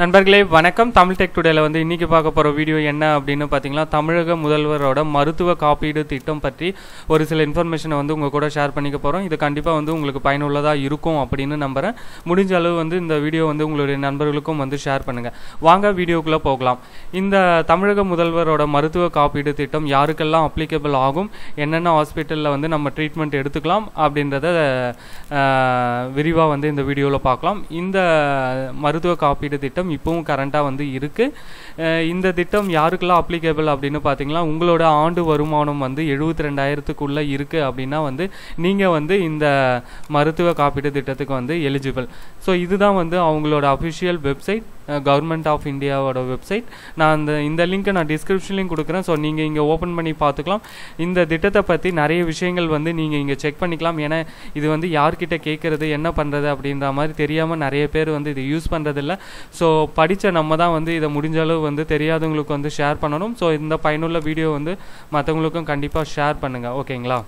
நண்பர்களே வணக்கம். தமிழ் டெக் டுடேல வந்து இன்னைக்கு பார்க்க போகிற வீடியோ என்ன அப்படின்னு பார்த்தீங்கன்னா தமிழக முதல்வரோட மருத்துவ காப்பீடு திட்டம் பற்றி ஒரு சில இன்ஃபர்மேஷனை வந்து உங்கள் கூட ஷேர் பண்ணிக்க போகிறோம் இது கண்டிப்பாக வந்து உங்களுக்கு பயனுள்ளதாக இருக்கும் அப்படின்னு நம்புகிறேன் முடிஞ்ச அளவு வந்து இந்த வீடியோ வந்து உங்களுடைய நண்பர்களுக்கும் வந்து ஷேர் பண்ணுங்கள் வாங்க வீடியோக்குள்ளே போகலாம். இந்த தமிழக முதல்வரோட மருத்துவ காப்பீடு திட்டம் யாருக்கெல்லாம் அப்ளிகபிள் ஆகும்? என்னென்ன ஹாஸ்பிட்டலில் வந்து நம்ம ட்ரீட்மெண்ட் எடுத்துக்கலாம் அப்படின்றத விரிவாக வந்து இந்த வீடியோவில் பார்க்கலாம். இந்த மருத்துவ காப்பீடு திட்டம் இப்போவும் கரண்ட்டாக வந்து இருக்குது இந்த திட்டம் யாருக்கெல்லாம் அப்ளிகேபிள் அப்படின்னு பார்த்தீங்கன்னா உங்களோட ஆண்டு வருமானம் வந்து எழுபத்தி ரெண்டாயிரத்துக்குள்ளே இருக்குது அப்படின்னா வந்து நீங்கள் வந்து இந்த மருத்துவ காப்பீட்டு திட்டத்துக்கு வந்து எலிஜிபிள் ஸோ இதுதான் வந்து அவங்களோட அஃபிஷியல் வெப்சைட் கவர்மெண்ட் ஆஃப் இந்தியாவோட வெப்சைட் நான் அந்த இந்த லிங்க்கை நான் டிஸ்கிரிப்ஷன்லையும் கொடுக்குறேன். ஸோ நீங்கள் இங்கே ஓப்பன் பண்ணி பார்த்துக்கலாம். இந்த திட்டத்தை பற்றி நிறைய விஷயங்கள் வந்து நீங்கள் இங்கே செக் பண்ணிக்கலாம். ஏன்னா இது வந்து யார்கிட்ட கேட்குறது என்ன பண்ணுறது அப்படின்ற மாதிரி தெரியாமல் நிறைய பேர் வந்து இதை யூஸ் பண்ணுறதில்ல ஸோ படித்த நம்ம தான் வந்து இதை முடிஞ்ச அளவு வந்து தெரியாதவங்களுக்கு வந்து ஷேர் பண்ணணும். ஸோ இந்த பயனுள்ள வீடியோ வந்து மற்றவங்களுக்கும் கண்டிப்பாக ஷேர் பண்ணுங்கள் ஓகேங்களா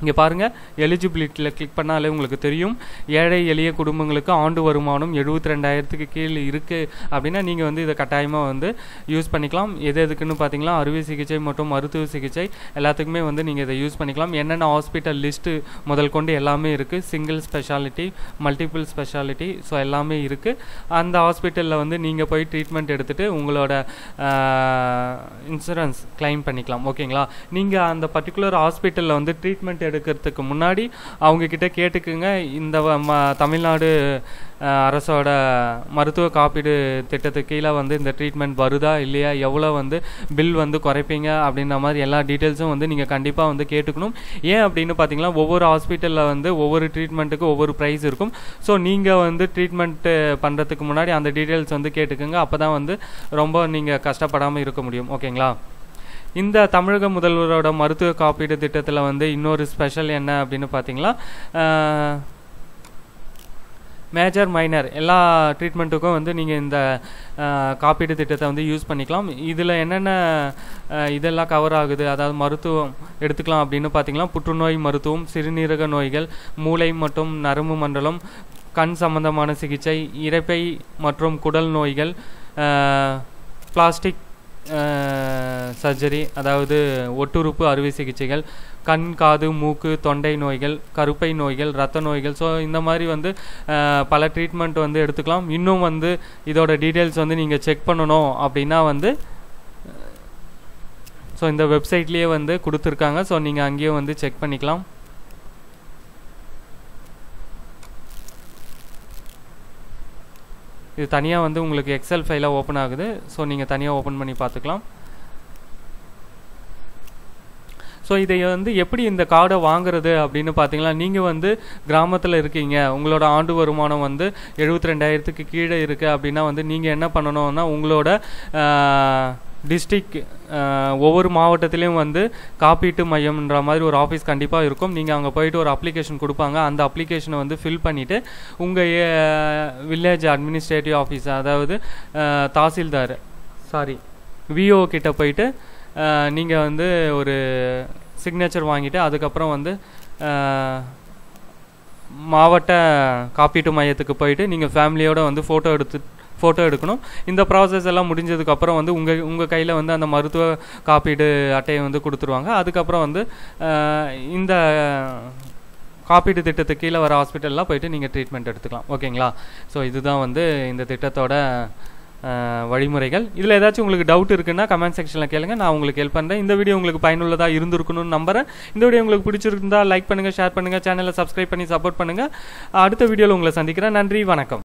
இங்கே பாருங்கள் எலிஜிபிலிட்டியில் கிளிக் பண்ணாலே உங்களுக்கு தெரியும். ஏழை எளிய குடும்பங்களுக்கு ஆண்டு வருமானம் எழுபத்தி ரெண்டாயிரத்துக்கு கீழே இருக்குது அப்படின்னா நீங்கள் வந்து இதை கட்டாயமாக வந்து யூஸ் பண்ணிக்கலாம். எது எதுக்குன்னு பார்த்தீங்களா அறுவை சிகிச்சை மற்றும் மருத்துவ சிகிச்சை எல்லாத்துக்குமே வந்து நீங்கள் இதை யூஸ் பண்ணிக்கலாம். என்னென்ன ஹாஸ்பிட்டல் லிஸ்ட்டு முதல் கொண்டு எல்லாமே இருக்குது single speciality multiple speciality so எல்லாமே இருக்குது அந்த ஹாஸ்பிட்டலில் வந்து நீங்கள் போய் ட்ரீட்மெண்ட் எடுத்துகிட்டு உங்களோட இன்சூரன்ஸ் கிளைம் பண்ணிக்கலாம். ஓகேங்களா நீங்கள் அந்த பர்டிகுலர் ஹாஸ்பிட்டலில் வந்து ட்ரீட்மெண்ட் எடுக்கிறதுக்கு முன்னாடி அவங்கக்கிட்ட கேட்டுக்குங்க. இந்த ம தமிழ்நாடு அரசோட மருத்துவ காப்பீடு திட்டத்துக்கு கீழே வந்து இந்த ட்ரீட்மெண்ட் வருதா இல்லையா எவ்வளோ வந்து பில் வந்து குறைப்பீங்க அப்படின்ற மாதிரி எல்லா டீட்டெயில்ஸும் வந்து நீங்கள் கண்டிப்பாக வந்து கேட்டுக்கணும். ஏன் அப்படின்னு பார்த்தீங்கன்னா ஒவ்வொரு ஹாஸ்பிட்டலில் வந்து ஒவ்வொரு ட்ரீட்மெண்ட்டுக்கு ஒவ்வொரு ப்ரைஸ் இருக்கும். ஸோ நீங்கள் வந்து ட்ரீட்மெண்ட்டு பண்ணுறதுக்கு முன்னாடி அந்த டீட்டெயில்ஸ் வந்து கேட்டுக்கோங்க. அப்போ தான் வந்து ரொம்ப நீங்கள் கஷ்டப்படாமல் இருக்க முடியும். ஓகேங்களா இந்த தமிழக முதல்வரோட மருத்துவ காப்பீடு திட்டத்தில் வந்து இன்னொரு ஸ்பெஷல் என்ன அப்படின்னு பார்த்தீங்கன்னா மேஜர் மைனர் எல்லா ட்ரீட்மெண்ட்டுக்கும் வந்து நீங்கள் இந்த காப்பீடு திட்டத்தை வந்து யூஸ் பண்ணிக்கலாம். இதில் என்னென்ன இதெல்லாம் கவர் ஆகுது? அதாவது மருத்துவம் எடுத்துக்கலாம் அப்படின்னு பார்த்தீங்கன்னா புற்றுநோய் மருத்துவம் சிறுநீரக நோய்கள் மூளை மற்றும் நரம்பு மண்டலம் கண் சம்பந்தமான சிகிச்சை இறப்பை மற்றும் குடல் நோய்கள் பிளாஸ்டிக் சர்ஜரி அதாவது ஒட்டுறுப்பு அறுவை சிகிச்சைகள் கண் காது மூக்கு தொண்டை நோய்கள் கருப்பை நோய்கள் ரத்த நோய்கள். ஸோ இந்த மாதிரி வந்து பல ட்ரீட்மெண்ட் வந்து எடுத்துக்கலாம். இன்னும் வந்து இதோட டீட்டெயில்ஸ் வந்து நீங்கள் செக் பண்ணணும் அப்படின்னா வந்து ஸோ இந்த வெப்சைட்லேயே வந்து கொடுத்துருக்காங்க. ஸோ நீங்கள் அங்கேயே வந்து செக் பண்ணிக்கலாம். இது தனியாக வந்து உங்களுக்கு எக்ஸல் ஃபைலாக ஓப்பன் ஆகுது. ஸோ நீங்கள் தனியாக ஓப்பன் பண்ணி பார்த்துக்கலாம். ஸோ இதை வந்து எப்படி இந்த கார்டை வாங்குறது அப்படின்னு பார்த்தீங்கன்னா நீங்கள் வந்து கிராமத்தில் இருக்கீங்க. உங்களோட ஆண்டு வருமானம் வந்து எழுபத்தி ரெண்டாயிரத்துக்கு கீழே இருக்குது அப்படின்னா வந்து நீங்கள் என்ன பண்ணணும்னா உங்களோட டிஸ்ட்ரிக் ஒவ்வொரு மாவட்டத்திலையும் வந்து காப்பீட்டு மையம்ன்ற மாதிரி ஒரு ஆஃபீஸ் கண்டிப்பாக இருக்கும். நீங்கள் அங்கே போயிட்டு ஒரு அப்ளிகேஷன் கொடுப்பாங்க. அந்த அப்ளிகேஷனை வந்து ஃபில் பண்ணிவிட்டு உங்கள் வில்லேஜ் அட்மினிஸ்ட்ரேட்டிவ் ஆஃபீஸ் அதாவது தாசில்தார் சாரி விஓ கிட்ட போயிட்டு நீங்கள் வந்து ஒரு சிக்னேச்சர் வாங்கிட்டு அதுக்கப்புறம் வந்து மாவட்ட காப்பீட்டு மையத்துக்கு போயிட்டு நீங்கள் ஃபேமிலியோடு வந்து ஃபோட்டோ எடுத்து ஃபோட்டோ எடுக்கணும். இந்த ப்ராசஸ் எல்லாம் முடிஞ்சதுக்கப்புறம் வந்து உங்கள் உங்கள் கையில் வந்து அந்த மருத்துவ காப்பீடு அட்டையை வந்து கொடுத்துருவாங்க. அதுக்கப்புறம் வந்து இந்த காப்பீடு திட்டத்துக்கு கீழே வர ஹாஸ்பிட்டல்லாம் போயிட்டு நீங்கள் ட்ரீட்மெண்ட் எடுத்துக்கலாம். ஓகேங்களா? ஸோ இதுதான் வந்து இந்த திட்டத்தோட வழிமுறைகள். இதில் ஏதாச்சும் உங்களுக்கு டவுட் இருக்குன்னா கமெண்ட் செக்ஷனில் கேளுங்க. நான் உங்களுக்கு ஹெல்ப் பண்ணுறேன் இந்த வீடியோ உங்களுக்கு பயனுள்ளதாக இருந்திருக்கணும்னு நம்புறேன். இந்த வீடியோ உங்களுக்கு பிடிச்சிருந்தா லைக் பண்ணுங்கள் ஷேர் பண்ணுங்கள் சேனலை சப்ஸ்கிரைப் பண்ணி சப்போர்ட் பண்ணுங்கள் அடுத்த வீடியோவில் உங்களை சந்திக்கிறேன். நன்றி வணக்கம்.